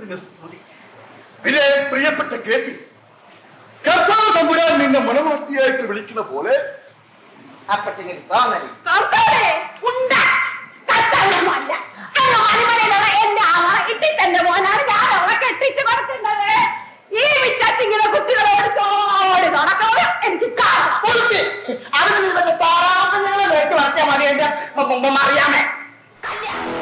ദൈവത്തിന് സ്തുതി. പിന്നെ പ്രിയപ്പെട്ട കേസി കർത്താവ് തമ്പുരാൻ നിന്നെ മണവാട്ടിയായിട്ട് വിളിക്കുന്ന പോലെ അപ്പച്ചനെ തോന്നലി കർത്താവേ ഉണ്ട്. കർത്താവല്ല എന്റെ മോനാണ്. ഞാൻ അവളെ കെട്ടിച്ച് കൊടുക്കുന്നത് ഈ വിറ്റത്തിങ്ങനെ കുട്ടികളോട് തോടി നടക്കുന്നത് എനിക്ക് അവന് നീ വല്ല താറാപ്പങ്ങളെ വേട്ട് വളർത്തിയാൽ മതി എന്റെ അറിയാമേ കല്യാണം.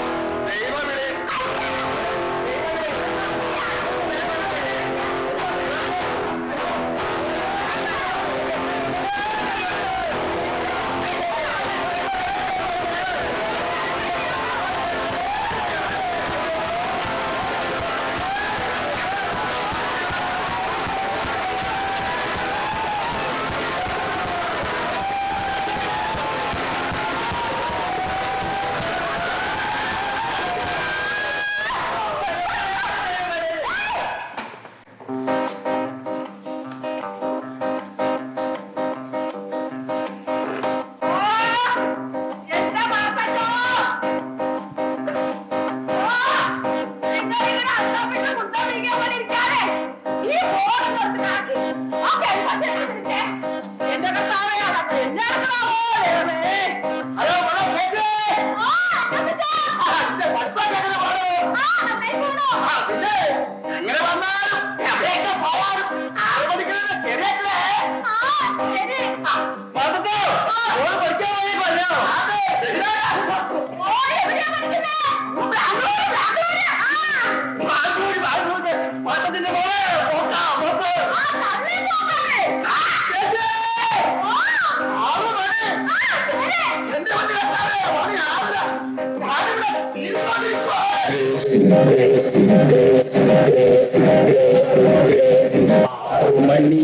மணி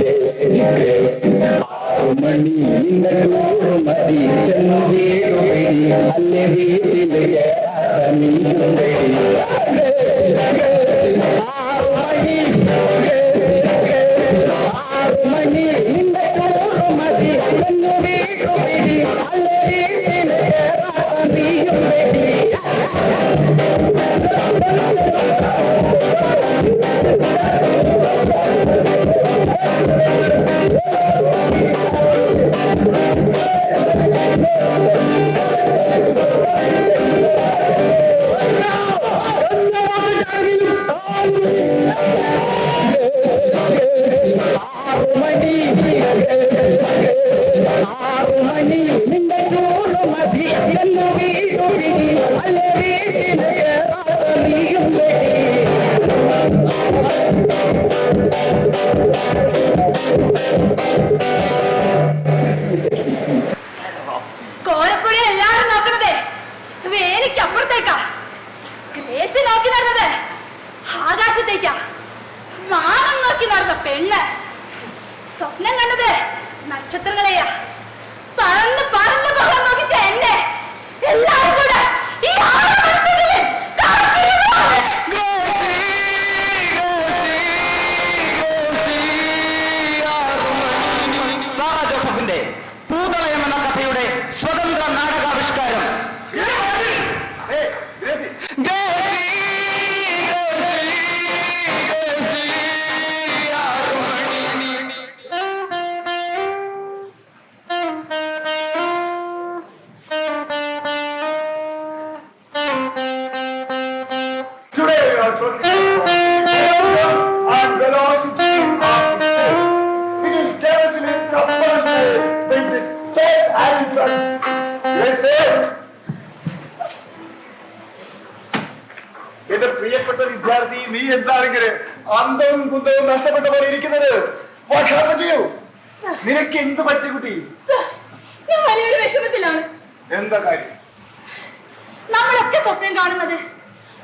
பேசி பேசி ஆறு மணி இந்த நூறு மதி சென்னேடி அல்ல வீட்டிலே மீண்டும்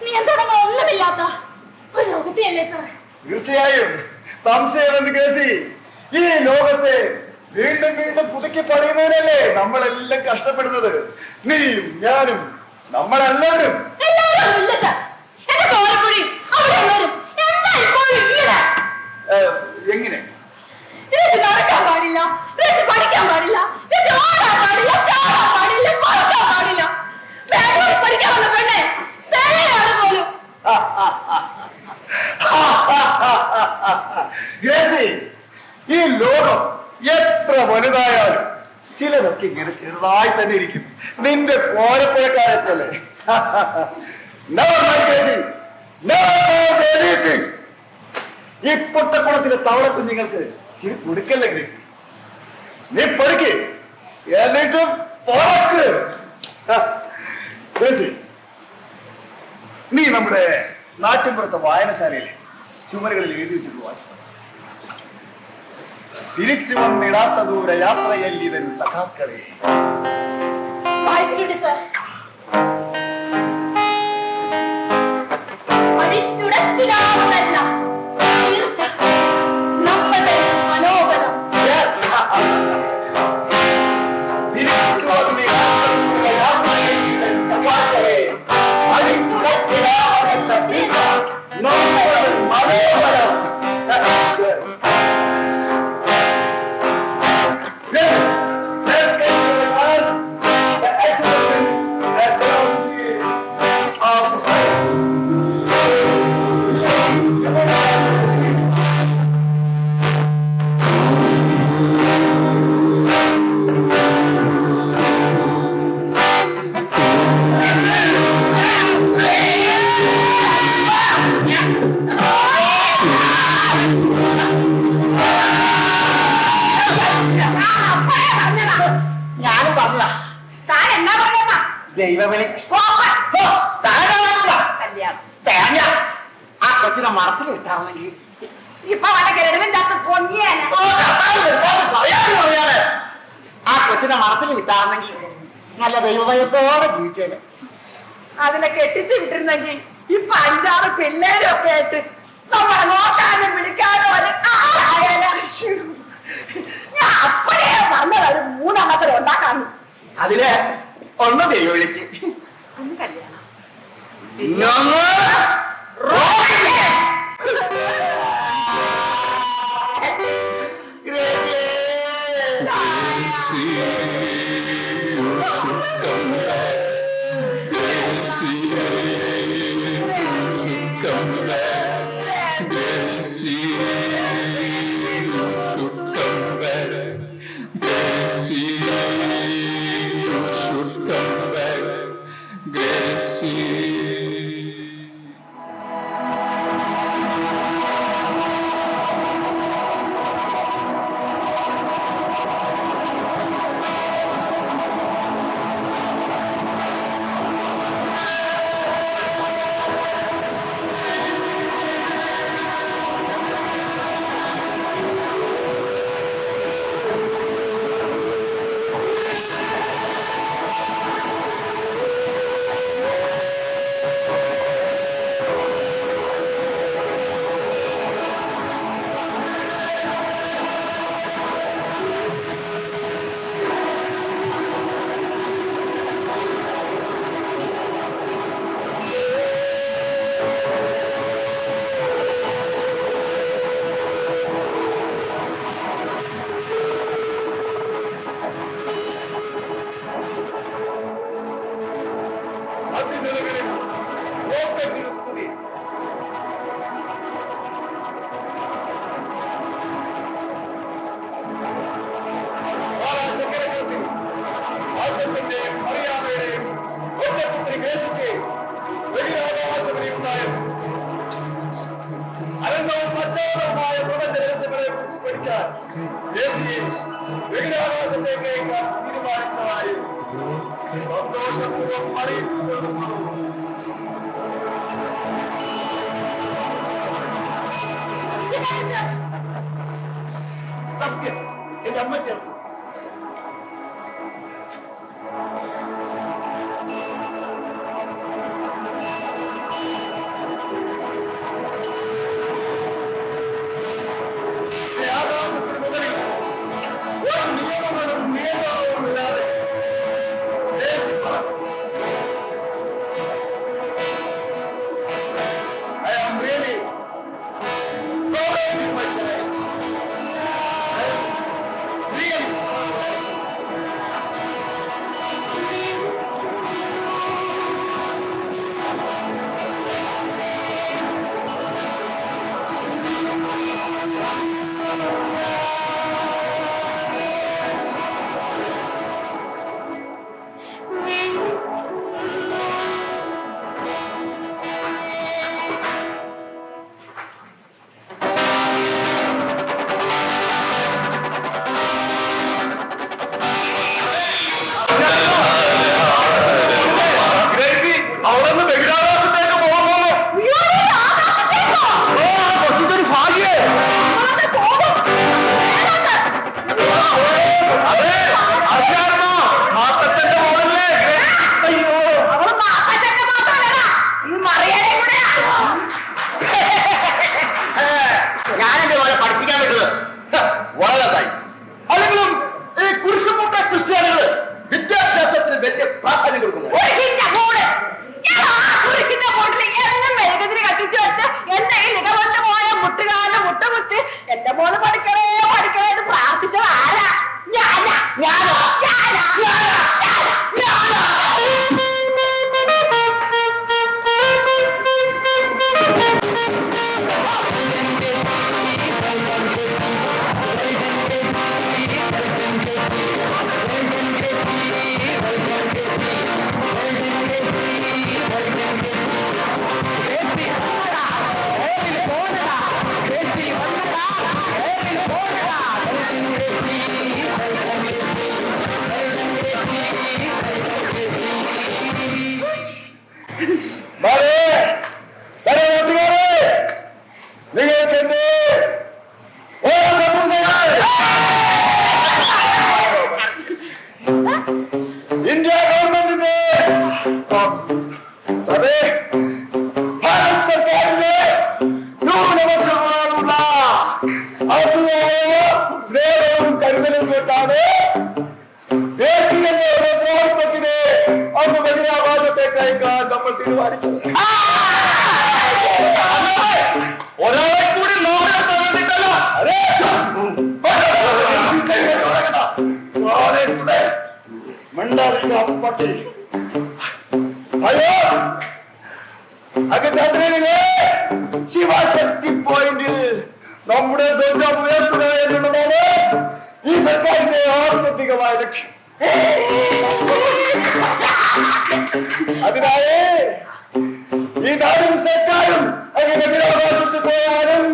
നിയന്ത്രണങ്ങൾ ഒന്നുമില്ലാത്ത ഒരു ലോകത്തെയല്ലേ സാർ തീർച്ചയായും. സംശയം കേസി? ഈ ലോകത്തെ വീണ്ടും വീണ്ടും പുതുക്കി പണിയുന്നതിനല്ലേ നമ്മളെല്ലാം കഷ്ടപ്പെടുന്നത്? നീയും ഞാനും നമ്മളെല്ലാവരും. എങ്ങനെ? പഠിക്കാൻ പാടില്ല പഠിക്കാൻ പാടില്ല പാടില്ല പാടില്ല. ഈ ലോകം എത്ര വലുതായാലും ചിലതൊക്കെ ഇങ്ങനെ ചെറുതായി തന്നെ ഇരിക്കും. നിന്റെ കോരപ്പുഴക്കാരെ പോലെ. ഈ പൊട്ടക്കുളത്തിലെ തവള നിങ്ങൾക്ക് ചിരി കൊടുക്കല്ലേ ഗ്രേസി നീ പഠിക്ക്. എന്നിട്ട് ഗ്രേസി നീ നമ്മുടെ നാട്ടിൻപുറത്തെ വായനശാലയിലെ ചുമരുകളിൽ എഴുതി വെച്ചിട്ട് വായിച്ചു തിരിച്ചു വന്നിടാത്ത ദൂര യാത്രയല്ലിതൻ സഖാക്കളെ. വായിച്ചിട്ടുണ്ട് സാർ. ഒന്ന് ദൈവം വിളിക്ക് ഞങ്ങൾ Subject in emergency. നമ്മുടെ ധ്വജം ഉയർത്തുക എന്നുള്ളതാണ് ഈ സർക്കാരിന്റെ ആത്യന്തികമായ ലക്ഷ്യം. അതിനായി ഈ നാടും സർക്കാരും അങ്ങനെ ബഹിരാകാശത്ത് പോയാലും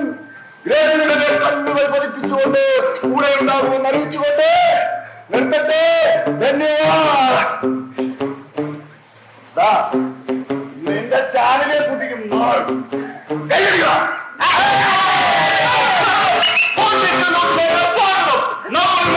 ഗ്രഹങ്ങളുടെ കണ്ണുകൾ പതിപ്പിച്ചുകൊണ്ട് കൂടെ ഉണ്ടാകുമെന്ന് അറിയിച്ചുകൊണ്ട് നിർത്തട്ടെ. ധന്യവാദ. നിന്റെ ചാനലെ കൂട്ടിക്കും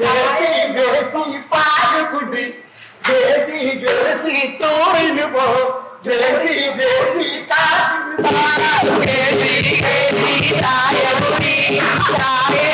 వేసి వేసి పాడుకుండి వేసి వేసి తోడిని పో. వేసి వేసి కాసి వేసి వేసి రాయముని రాయ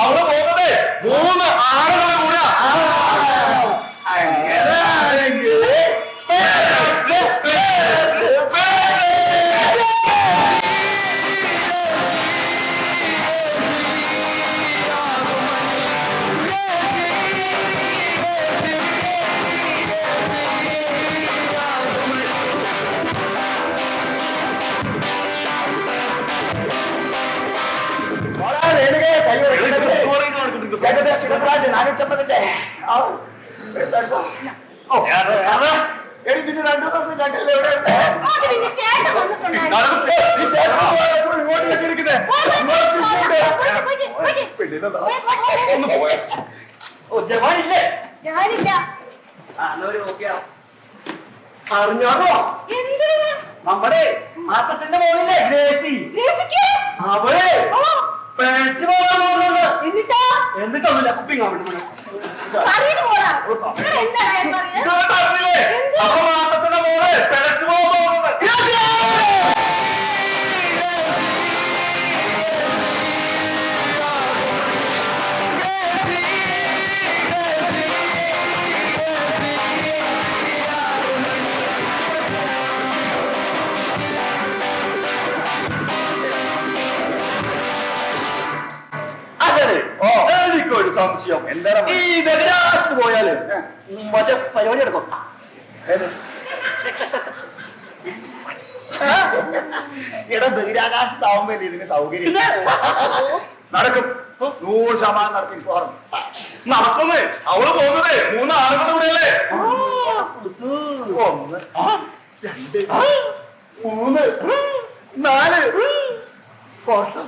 അവൾ പോകുന്നത്. മൂന്ന് ആളുകളെ കൂടെ എന്നിട്ടൊന്നുമില്ല കുപ്പിങ് പറയണ പോടാ സംശയം. എന്താണ് ഈ ബഹിരാകാശത്ത് പോയാൽ മറ്റേ പരിപാടി എടുക്കും. ഇടം ബഹിരാകാശത്താവുമ്പോ ഇതിന് സൗകര്യം? നടക്കും. നൂറ് ശതമാനം നടക്കും പോറും നടക്കുന്നേ. അവൾ പോകുന്നതേ മൂന്ന് ആളുകളുടെ കൂടെയല്ലേ ഒന്ന്. രണ്ട്. മൂന്ന്. നാല്. ഫോർസം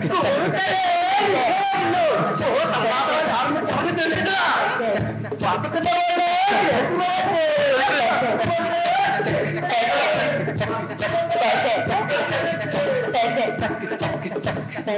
ഗ്രേസി. എന്താ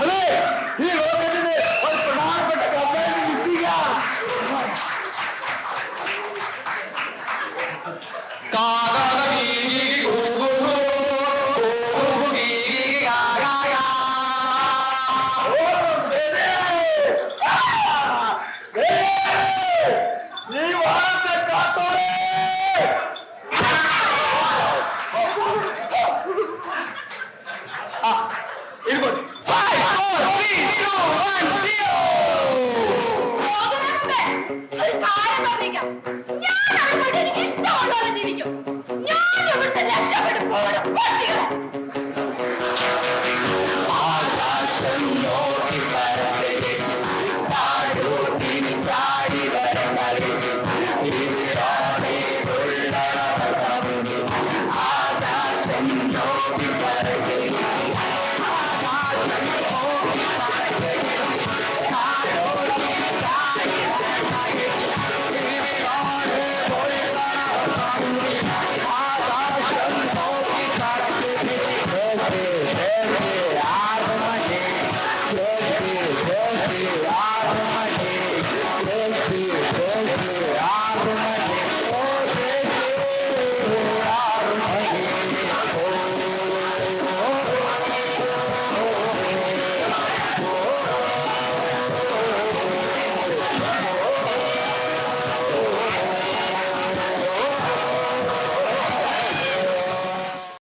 അതെ ഈ